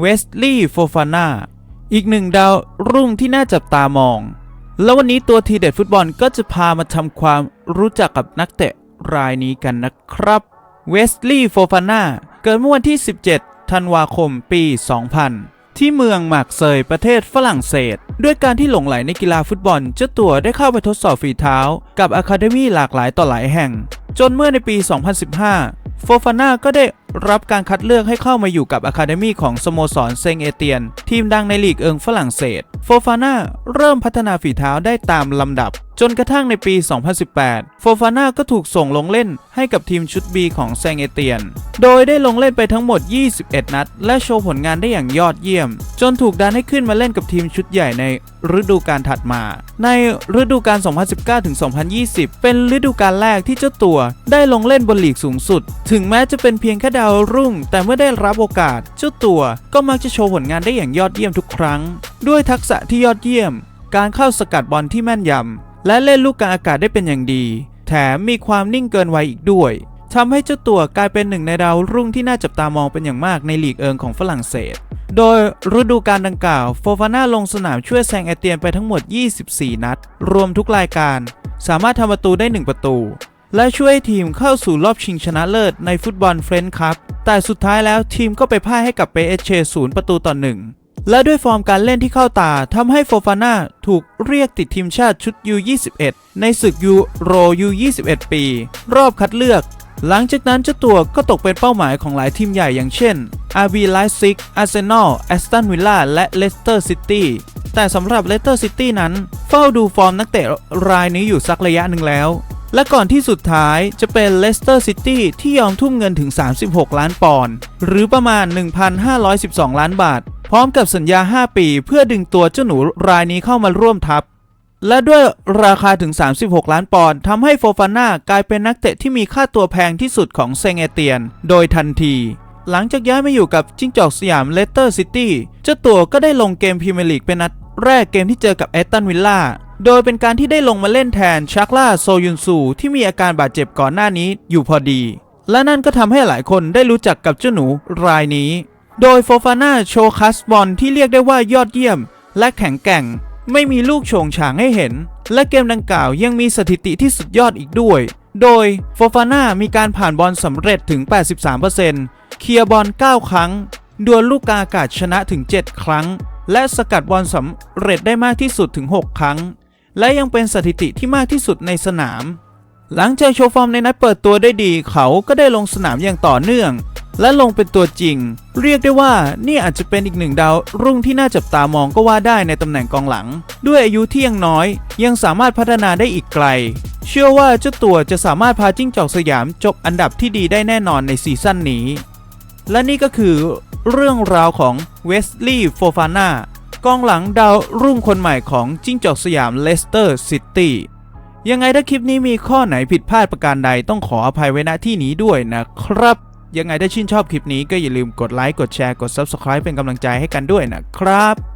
เวสลีย์โฟฟาน่าอีกหนึ่งดาวรุ่งที่น่าจับตามอง แล้ววันนี้ตัวทีเด็ดฟุตบอลก็จะพามาทำความรู้จักกับนักเตะรายนี้กันนะครับเวสลีย์โฟฟาน่าเกิดเมื่อวันที่ 17 ธันวาคมปี 2000ที่เมืองหมากเซยประเทศฝรั่งเศส ด้วยการที่หลงไหลในกีฬาฟุตบอล เจ้าตัวได้เข้าไปทดสอบฝีเท้า กับอะคาเดมี่หลากหลายต่อหลายแห่ง จนเมื่อในปี 2015 โฟฟาน่าก็ได้ รับการคัดเลือกให้เข้ามาอยู่กับอะคาเดมี่ของสโมสรเซงเอเตียน ทีมดังในลีกเอิงฝรั่งเศส โฟฟาน่าเริ่มพัฒนาฝีเท้าได้ตามลำดับ จนกระทั่งในปี 2018 โฟฟาน่าก็ถูกส่งลงเล่นให้กับทีมชุด B ของเซงเอเตียน โดยได้ลงเล่นไปทั้งหมด 21 นัด และโชว์ผลงานได้อย่างยอดเยี่ยม จนถูกดันให้ขึ้นมาเล่นกับทีมชุดใหญ่ในฤดูกาลถัดมา ในฤดูกาล 2019-2020 เป็นฤดูกาลแรกที่เจ้าตัวได้ลงเล่นบนลีกสูงสุด ถึงแม้จะเป็นเพียงแค่ดาวรุ่ง แต่เมื่อได้รับโอกาสเจ้าตัวก็มักจะโชว์ผลงานได้อย่างยอดเยี่ยมทุกครั้ง ด้วยทักษะที่ยอดเยี่ยม การเข้าสกัดบอลที่แม่นยำและเล่นลูกกลางอากาศได้เป็นอย่างดี แถมมีความนิ่งเกินวัยอีกด้วยทำให้เจ้าตัวกลายเป็นหนึ่งในดาวรุ่งที่น่าจับตามองเป็นอย่างมากในลีกเอิงของฝรั่งเศส โดยฤดูกาลดังกล่าวโฟฟาน่าลงสนามช่วยแซงเอเตียนไปทั้งหมด 24 นัด รวมทุกรายการ สามารถทำประตูได้ 1 ประตู และช่วยทีมเข้าสู่รอบชิงชนะเลิศในฟุตบอลเฟรนช์คัพแต่สุดท้ายแล้วทีมก็ไปพ่ายให้กับเปเอเชศูนย์ประตูต่อหนึ่งและด้วยฟอร์มการเล่นที่เข้าตาทำให้โฟฟาน่าถูกเรียกติดทีมชาติชุด U21 ในศึกยูโร U21 ปี รอบคัดเลือก หลังจากนั้นเจ้าตัวก็ตกเป็นเป้าหมายของหลายทีมใหญ่อย่างเช่น RB Leipzig Arsenal Aston Villa และ Leicester City แต่สำหรับ Leicester City นั้น เฝ้าดูฟอร์มนักเตะรายนี้อยู่สักระยะหนึ่งแล้ว และก่อนที่สุดท้ายจะเป็น Leicester City ที่ยอมทุ่มเงินถึง 36 ล้านปอนด์หรือประมาณ 1,512 ล้านบาท พร้อมกับสัญญา 5 ปี เพื่อดึงตัวเจ้าหนูรายนี้เข้ามาร่วมทัพ และด้วยราคาถึง 36 ล้านปอนด์ทำให้โฟฟาน่ากลายเป็นนักเตะที่มีค่าตัวแพงที่สุดของเซงเอเตียน โดยทันที หลังจากย้ายมาอยู่กับจิ้งจอกสยามเลสเตอร์ซิตี้เจ้าตัวก็ได้ลงเกมพรีเมียร์ลีกเป็นนัดแรกเกมที่เจอกับแอตตันวิลล่า โดยเป็นการที่ได้ลงมาเล่นแทนชักล่าโซยุนซูที่มีอาการบาดเจ็บก่อนหน้านี้อยู่พอดี และนั่นก็ทำให้หลายคนได้รู้จักกับเจ้าหนูรายนี้ โดยโฟฟาน่าโชว์คัสบอลที่เรียกได้ว่ายอดเยี่ยม และแข็งแกร่ง ไม่มีลูกโฉงฉางให้เห็น และเกมดังกล่าวยังมีสถิติที่สุดยอดอีกด้วย โดยโฟฟาน่ามีการผ่านบอลสำเร็จถึง 83%เคลียร์บอล 9 ครั้งดวลลูกกาอากาศชนะถึง 7 ครั้ง และสกัดบอลสำเร็จได้มากที่สุดถึง 6 ครั้ง และยังเป็นสถิติที่มากที่สุดในสนาม หลังจากโชว์ฟอร์มในนัดเปิดตัวได้ดี เขาก็ได้ลงสนามอย่างต่อเนื่อง และลงเป็นตัวจริง เรียกได้ว่านี่อาจจะเป็นอีกหนึ่งดาวรุ่งที่น่าจับตามองก็ว่าได้ในตำแหน่งกองหลัง ด้วยอายุที่ยังน้อย ยังสามารถพัฒนาได้อีกไกล เชื่อว่าเจ้าตัวจะสามารถพาจิ้งจอกสยามจบอันดับที่ดีได้แน่นอนในซีซั่นนี้ และนี่ก็คือเรื่องราวของเวสลีย์โฟฟาน่า กองหลังดาวรุ่งคนใหม่ของจิ้งจอกสยามเลสเตอร์ซิตี้ยังไงถ้าคลิปนี้มีข้อไหนผิดพลาดประการใดต้องขออภัยไว้ณที่นี้ด้วยนะครับ ยังไงถ้าชื่นชอบคลิปนี้ก็อย่าลืมกดไลค์กดแชร์กด Subscribe เป็นกำลังใจให้กันด้วยนะครับ